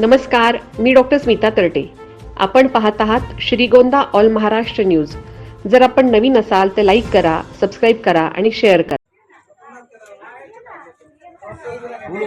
नमस्कार मी डॉक्टर स्मिता तरटे. आपण पाहत आहात श्रीगोंदा ऑल महाराष्ट्र न्यूज. जर आपण नवीन असाल तर लाईक करा सबस्क्राईब करा आणि शेअर करा. बोलू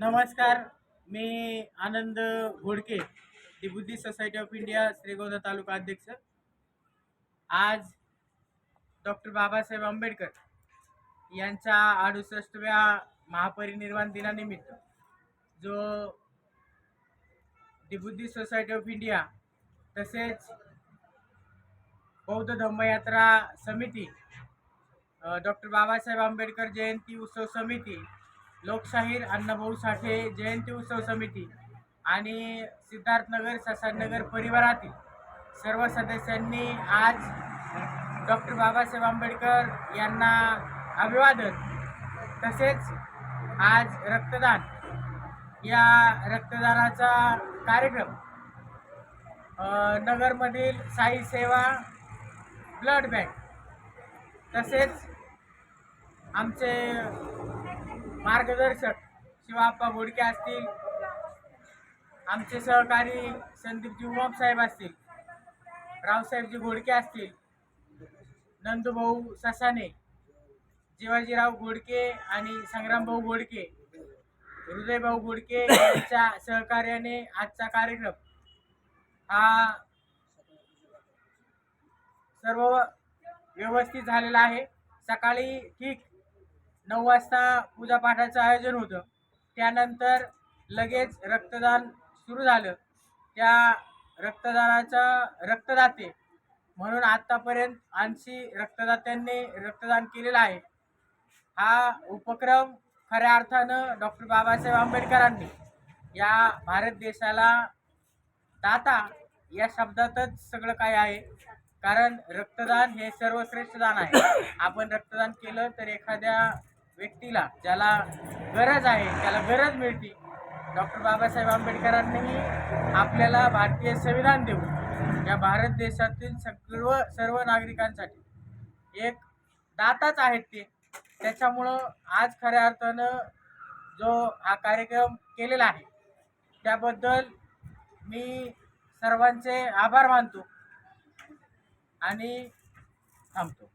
नमस्कार मी Anand Ghodke the Buddhist Society of India Shrigonda taluka अध्यक्ष. आज डॉक्टर बाबासाहेब आंबेडकर यांच्या अडुसष्टव्या महापरिनिर्वाण दिनानिमित्त जो the Buddhist Society of India तसेच बौद्ध धम्मयात्रा समिती डॉक्टर बाबासाहेब आंबेडकर जयंती उत्सव समिती लोकशाहीर अण्णाभाऊ साठे जयंती उत्सव समिती आणि सिद्धार्थनगर ससानगर परिवारातील सर्व सदस्यांनी आज डॉक्टर बाबासाहेब आंबेडकर यांना अभिवादन तसेच आज रक्तदान. या रक्तदानाचा कार्यक्रम नगरमधील साई सेवा ब्लड बँक तसेच आमचे मार्गदर्शक शिवाप्पा घोडके असतील आमचे सहकारी संदीपजी उमाप साहेब असतील रावसाहेबजी घोडके असतील नंदूभाऊ ससाने शिवाजीराव घोडके आणि संग्रामभाऊ घोडके हृदयभाऊ घोडके यांच्या सहकार्याने आजचा कार्यक्रम हा सर्व व्यवस्थित झालेला आहे. सकाळी ठीक नऊ वाजता पूजापाठाचं आयोजन होतं. त्यानंतर लगेच रक्तदान सुरू झालं. त्या रक्तदानाचा रक्तदाते म्हणून आत्तापर्यंत ऐंशी रक्तदात्यांनी रक्तदान केलेलं आहे. हा उपक्रम खऱ्या अर्थानं डॉक्टर बाबासाहेब आंबेडकरांनी या भारत देशाला दाता या शब्दातच सगळं काय आहे. कारण रक्तदान हे सर्वश्रेष्ठ दान आहे. आपण रक्तदान केलं तर एखाद्या व्यक्तीला ज्याला गरज आहे त्याला गरज मिळते. डॉक्टर बाबासाहेब आंबेडकरांनीही आपल्याला भारतीय संविधान देऊन या भारत देशातील सर्व सर्व नागरिकांसाठी एक दाताच आहेत ते. त्याच्यामुळं आज खऱ्या अर्थानं जो हा कार्यक्रम केलेला आहे त्याबद्दल मी सर्वांचे आभार मानतो. आणि थांबतो.